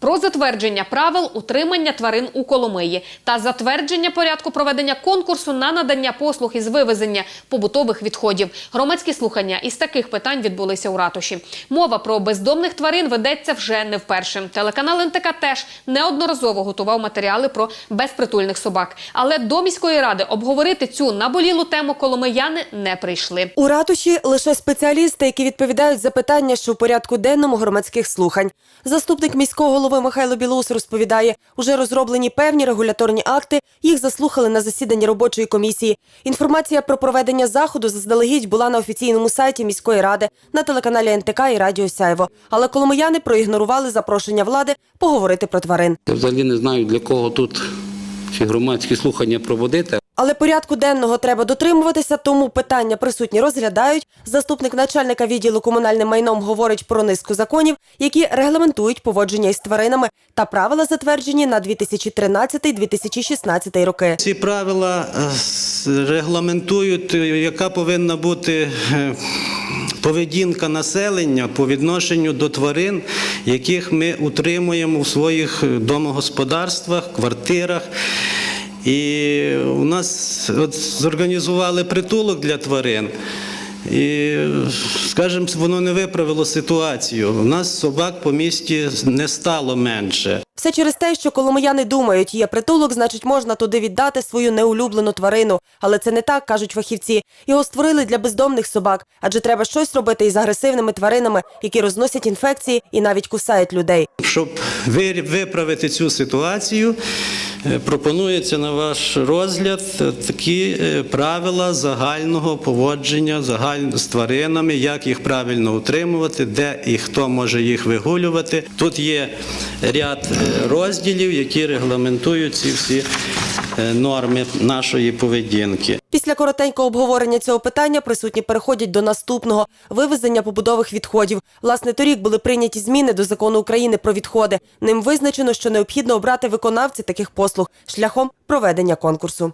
Про затвердження правил утримання тварин у Коломиї та затвердження порядку проведення конкурсу на надання послуг із вивезення побутових відходів. Громадські слухання із таких питань відбулися у ратуші. Мова про бездомних тварин ведеться вже не вперше. Телеканал НТК теж неодноразово готував матеріали про безпритульних собак. Але до міської ради обговорити цю наболілу тему коломияни не прийшли. У ратуші лише спеціалісти, які відповідають за питання, що в порядку денному громадських слухань. Заступник міського голови Михайло Білоус розповідає, уже розроблені певні регуляторні акти. Їх заслухали на засіданні робочої комісії. Інформація про проведення заходу заздалегідь була на офіційному сайті міської ради, на телеканалі НТК і Радіо Сяйво. Але коломияни проігнорували запрошення влади поговорити про тварин. Я взагалі не знаю, для кого тут ці громадські слухання проводити. Але порядку денного треба дотримуватися, тому питання присутні розглядають. Заступник начальника відділу комунальним майном говорить про низку законів, які регламентують поводження із тваринами та правила затверджені на 2013-2016 роки. Ці правила е, регламентують, е, яка повинна бути е, поведінка населення по відношенню до тварин, яких ми утримуємо в своїх домогосподарствах, квартирах. І у нас от зорганізували притулок для тварин. І, скажімо, воно не виправило ситуацію. У нас собак по місті не стало менше. Все через те, що коломияни думають, є притулок, значить можна туди віддати свою неулюблену тварину. Але це не так, кажуть фахівці. Його створили для бездомних собак, адже треба щось робити із агресивними тваринами, які розносять інфекції і навіть кусають людей. Щоб ви- виправити цю ситуацію, пропонується на ваш розгляд е, такі е, правила загального поводження з тваринами, як їх правильно утримувати, де і хто може їх вигулювати. Тут є ряд е, розділів, які регламентують ці всі е, норми нашої поведінки. Після коротенького обговорення цього питання присутні переходять до наступного вивезення побудових відходів. Власне, торік були прийняті зміни до закону України про відходи. Ним визначено, що необхідно обрати виконавців таких послуг шляхом проведення конкурсу.